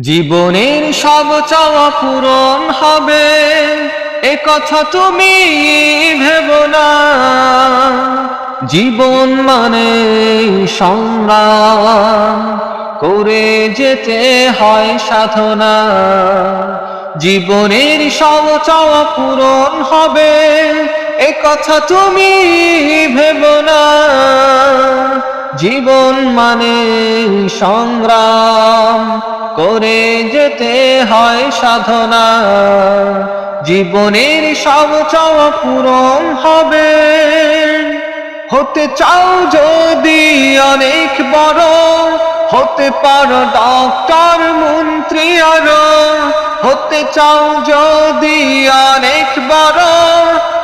জীবনের সব চাওয়া পূরণ হবে। এ কথা তুমি ভেব না। জীবন মানে সংগ্রাম। করে যেতে হয় সাধনা। জীবনের সব চাওয়া পূরণ হবে। এ কথা তুমি ভেব না। জীবন মানে সংগ্রাম। করে যেতে হয় সাধনা। জীবনের সব চাওয়া পূরণ হবে। হতে চাও যদি অনেক বড়, হতে পারো ডক্টর মন্ত্রী আরও। হতে চাও যদি অনেক বড়,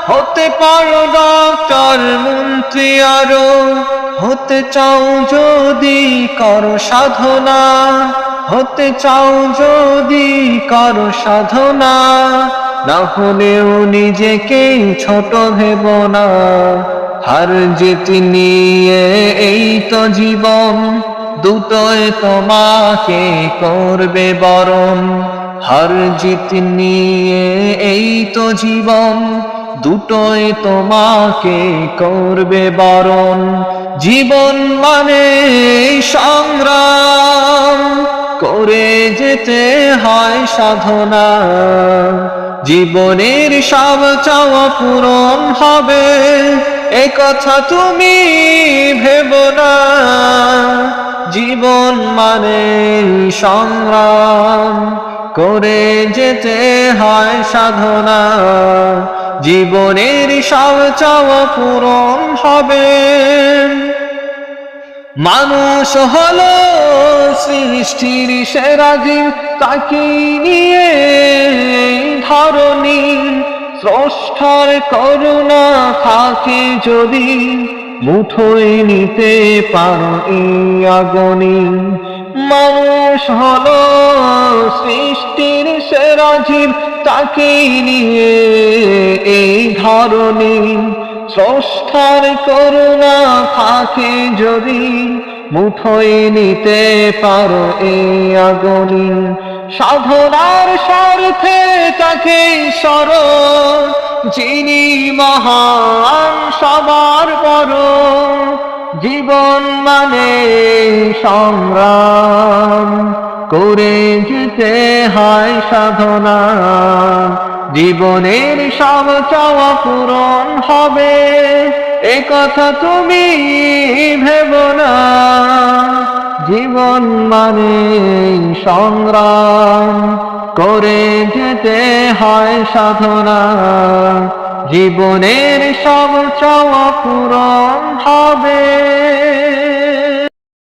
হতে পারো ডক্টর মন্ত্রী আরও। হতে চাও যদি করো সাধনা। হতে চাও যদি করো সাধনা, না হলেও নিজেকে ছোট ভেব না। হার জিত নিয়ে এই তো জীবন দুটোয় তোমাকে করবে বরণ। হার জিত নিয়ে এই তো জীবন দুটোয় তোমাকে করবে বরণ। জীবন মানে সংগ্রাম। করে যেতে হয় সাধনা। জীবনের সব চাওয়া পূরণ হবে, এ কথা তুমি ভেব না। জীবন মানে সংগ্রাম, করে যেতে হয় সাধনা। জীবনের সব চাওয়া পূরণ হবে। মানুষ হলো সৃষ্টির সেরা জীব তাকে নিয়ে ধরণী। স্রষ্টার করুণা থাকে যদি মুঠোয় নিতে পারো আগনি। মানুষ হলো সৃষ্টির সেরা জীব তাকে নিয়ে এই ধরণী। স্রষ্টার করুণা থাকে যদি মুঠোয় নিতে পারো এই আগনি সাধনার স্বার্থে তাকে সর যিনি মহান সবার বড় জীবন মানে সংগ্রাম, করে যেতে হয় সাধনা। জীবনের সব চাওয়া পূরণ হবে। এ কথা তুমি ভেব না। জীবন মানে সংগ্রাম। করে যেতে হয় সাধনা। জীবনের সব চাওয়া পূরণ হবে।